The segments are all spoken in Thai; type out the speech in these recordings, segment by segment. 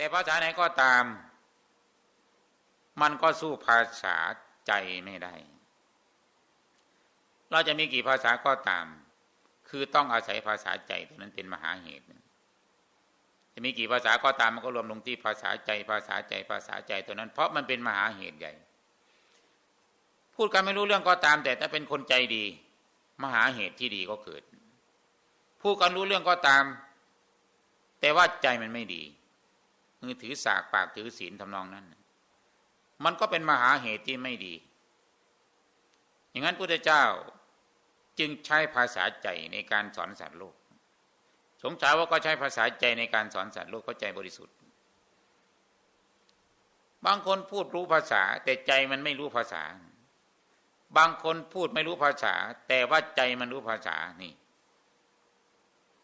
แต่ภาษาไหนก็ตาม มันก็สู้ภาษาใจไม่ได้ เราจะมีกี่ภาษาก็ตาม คือต้องอาศัยภาษาใจตัวนั้นเป็นมหาเหตุ จะมีกี่ภาษาก็ตามมันก็รวมลงที่ภาษาใจ ภาษาใจ ภาษาใจตัวนั้น เพราะมันเป็นมหาเหตุใหญ่ พูดกันไม่รู้เรื่องก็ตาม แต่ถ้าเป็นคนใจดี มหาเหตุที่ดีก็เกิดพูดกันรู้เรื่องก็ตาม แต่ว่าใจมันไม่ดี มือถือสากปากถือศีลทำนองนั้น มันก็เป็นมหาเหตุที่ไม่ดี อย่างนั้นพระเจ้าจึงใช้ภาษาใจในการสอนสัตว์โลก สงสาว่าก็ใช้ภาษาใจในการสอนสัตว์โลกก็ใจบริสุทธิ์ บางคนพูดรู้ภาษา แต่ใจมันไม่รู้ภาษา บางคนพูดไม่รู้ภาษา แต่ว่าใจมันรู้ภาษานี่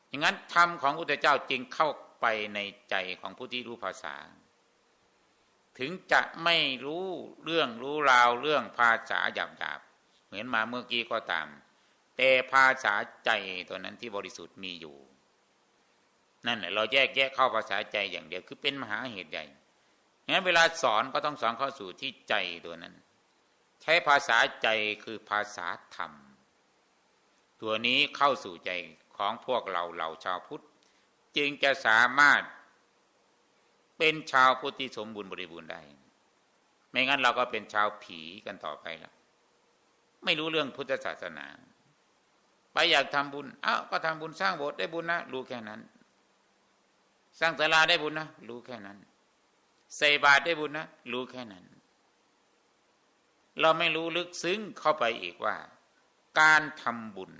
อย่างนั้นธรรมของพระเจ้าจึงเข้า ไปในใจของผู้ที่รู้ภาษา ถึงจะไม่รู้เรื่องรู้ราวเรื่องภาษาหยาบหยาบเหมือนมาเมื่อกี้ก็ตาม แต่ภาษาใจตัวนั้นที่บริสุทธิ์มีอยู่ นั่นแหละเราแยกแยกเข้าภาษาใจอย่างเดียวคือเป็นมหาเหตุใหญ่งั้นเวลาสอนก็ต้องสอนเข้าสู่ที่ใจตัวนั้น ใช้ภาษาใจคือภาษาธรรม ตัวนี้เข้าสู่ใจของพวกเราเราชาวพุทธ จึงจะสามารถเป็นชาวพุทธที่สมบูรณ์บริบูรณ์ได้ ไม่งั้นเราก็เป็นชาวผีกันต่อไปล้วไม่รู้เรื่องพุทธศาสนา ไปอยากทำบุญอ้าวก็ทำบุญสร้างโบสถ์ได้บุญนะ รู้แค่นั้น สร้างศาลาได้บุญนะ รู้แค่นั้น ใส่บาตรได้บุญนะ รู้แค่นั้น เราไม่รู้ลึกซึ้งเข้าไปอีกว่า การทำบุญ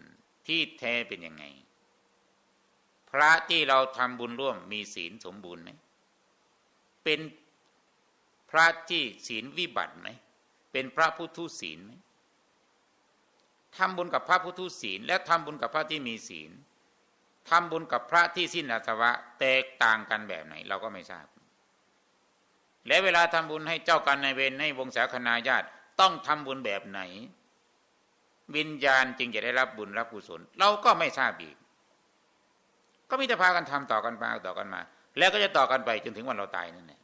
ที่แท้เป็นยังไง ระที่เราทำบุญร่วมมีศีลสมบูรณ์ไหม เป็นพระที่ศีลวิบัติไหม เป็นพระผู้ทุศีลไหมทำบุญกับพระผู้ทุศีล และทำบุญกับพระที่มีศีลทำบุญกับพระที่สิ้นอาสวะแตกต่างกันแบบไหน เราก็ไม่ทราบ และเวลาทำบุญให้เจ้ากันในเวรให้วงศาคณาญาติต้องทำบุญแบบไหน วิญญาณจึงจะได้รับบุญรับกุศล เราก็ไม่ทราบอีก ก็มีแต่พากันทำต่อกันมาต่อกันมา แล้วก็จะต่อกันไปจนถึงวันเราตายนั่นแหละ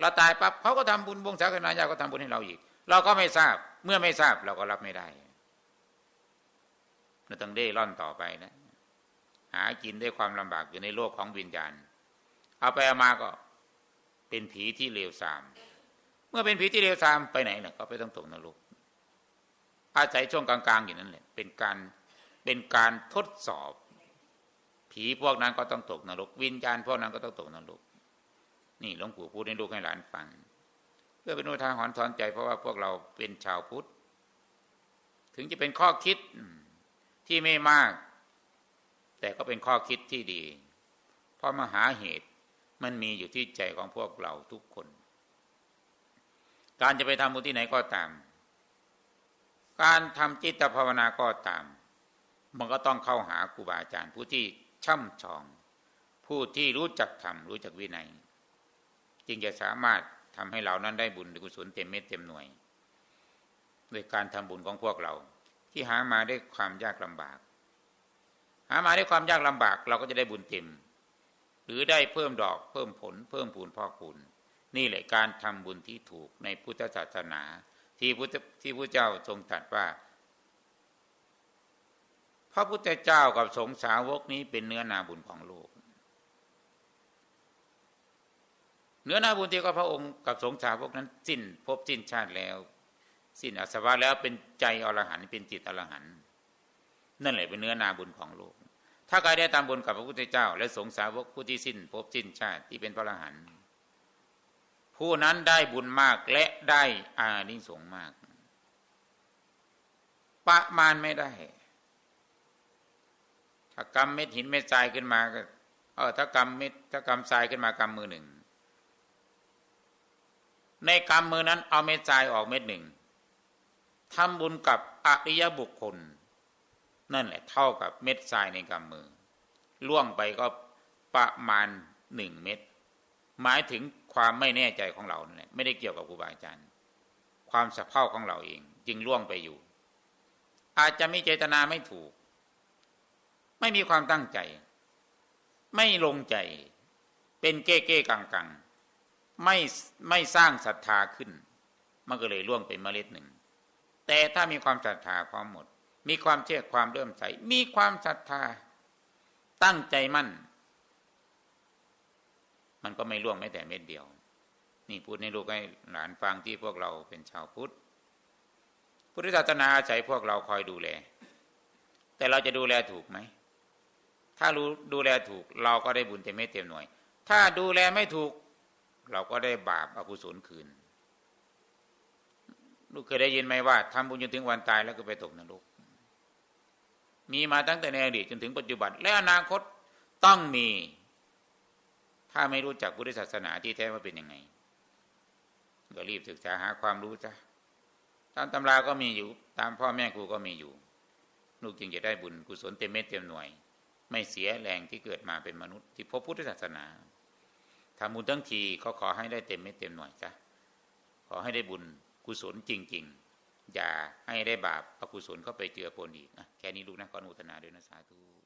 เราตายปั๊บเขาก็ทำบุญบงสาคนาญาก็ทำบุญให้เราอีก เราก็ไม่ทราบเมื่อไม่ทราบเราก็รับไม่ได้เราต้องเด้ร่อนต่อไปนะ หากินด้วยความลำบากอยู่ในโลกของวิญญาณ เอาไปเอามาก็เป็นผีที่เลวทราม เมื่อเป็นผีที่เลวทรามไปไหนเนี่ยก็ไปต้องตกนรกอาศัยช่วงกลางๆอย่างนั้นแหละเป็นการเป็นการทดสอบ ผีพวกนั้นก็ต้องตกนรก วิญญาณพวกนั้นก็ต้องตกนรก นี่หลวงปู่พูดให้ลูกให้หลานฟัง เพื่อเป็นอุทาหรณ์สอนใจเพราะว่าพวกเราเป็นชาวพุทธ ถึงจะเป็นข้อคิดที่ไม่มาก แต่ก็เป็นข้อคิดที่ดี เพราะมหาเหตุมันมีอยู่ที่ใจของพวกเราทุกคน การจะไปทำบุญที่ไหนก็ตาม การทำจิตภาวนาก็ตาม มันก็ต้องเข้าหาครูบาอาจารย์ผู้ที่ ช่ำชอง ผู้ที่รู้จักธรรมรู้จักวินัย จึงจะสามารถทำให้เรานั้นได้บุญกุศลเต็มเม็ดเต็มหน่วยโดยการทำบุญของพวกเรา ที่หามาได้ความยากลำบาก หามาได้ความยากลำบาก เราก็จะได้บุญเต็ม หรือได้เพิ่มดอกเพิ่มผล เพิ่มปูนพ่อคุณนี่แหละการทำบุญที่ถูกในพุทธศาสนา ที่พุทธที่พระเจ้าทรงตรัสว่า พระพุทธเจ้ากับสงสาวกนี้เป็นเนื้อนาบุญของโลก เนื้อนาบุญที่ก็พระองค์กับสงสาวกนั้น สิ้นพบสิ้นชาติแล้ว สิ้นอาสวะแล้วเป็นใจอรหันต์เป็นจิตอรหันต์นั่นแหละเป็นเนื้อนาบุญของโลก ถ้าใครได้ตามบุญกับพระพุทธเจ้า และสงสาวกผู้ที่สิ้นพบสิ้นชาติที่เป็นพระอรหันต์ผู้นั้นได้บุญมากและได้อานิสงส์มาก ประมาณไม่ได้ากำเม็ดหินเม็ดทรายขึ้นมาก็เออถ้ากำเม็ดถ้ากำทรายขึ้นมากำมือหนึ่งในกำมือนั้นเอาเม็ดทรายออกเม็ดหนึ่งทำบุญกับอริยบุคคล นั่นแหละเท่ากับเม็ดทรายในกำมือ ล่วงไปก็ประมาณหนึ่งเม็ดหมายถึงความไม่แน่ใจของเราเนี่ยไม่ได้เกี่ยวกับครูบาอาจารย์ ความสะเพร่าของเราเอง จึงล่วงไปอยู่ อาจจะไม่เจตนาไม่ถูก ไม่มีความตั้งใจ ไม่ลงใจ เป็นเก้เก้กังกังไม่ไม่สร้างศรัทธาขึ้น มันก็เลยร่วงเป็นเมล็ดหนึ่ง แต่ถ้ามีความศรัทธาพร้อมหมด มีความเชื่อความเริ่มใส มีความศรัทธา ตั้งใจมั่น มันก็ไม่ร่วงแม้แต่เม็ดเดียว นี่พูดให้ลูกให้หลานฟังที่พวกเราเป็นชาวพุทธพุทธศาสนาอาศัยพวกเราคอยดูแล แต่เราจะดูแลถูกไหม ถ้ารู้ดูแลถูกเราก็ได้บุญเต็มเม็ดเต็มหน่วย ถ้าดูแลไม่ถูก เราก็ได้บาปอกุศลคืนลูกเคยได้ยินไหมว่าทำบุญจนถึงวันตายแล้วก็ไปตกนรกมีมาตั้งแต่ในอดีตจนถึงปัจจุบัน และอนาคตต้องมี ถ้าไม่รู้จักพุทธศาสนาที่แท้ว่าเป็นยังไงก็รีบศึกษาหาความรู้จ้ะตามตำราก็มีอยู่ ตามพ่อแม่ครูก็มีอยู่ ลูกจึงจะได้บุญกุศลเต็มเม็ดเต็มหน่วย ไม่เสียแรงที่เกิดมาเป็นมนุษย์ ที่พบพุทธศาสนาทำบุญทั้งทีก็ขอให้ได้เต็มไม่เต็มหน่วยจ้ะขอให้ได้บุญกุศลจริง ๆ อย่าให้ได้บาปอกุศลเข้าไปเจือปนอีกนะแค่นี้ลูกนะขออนุทนาด้วยนะสาธุ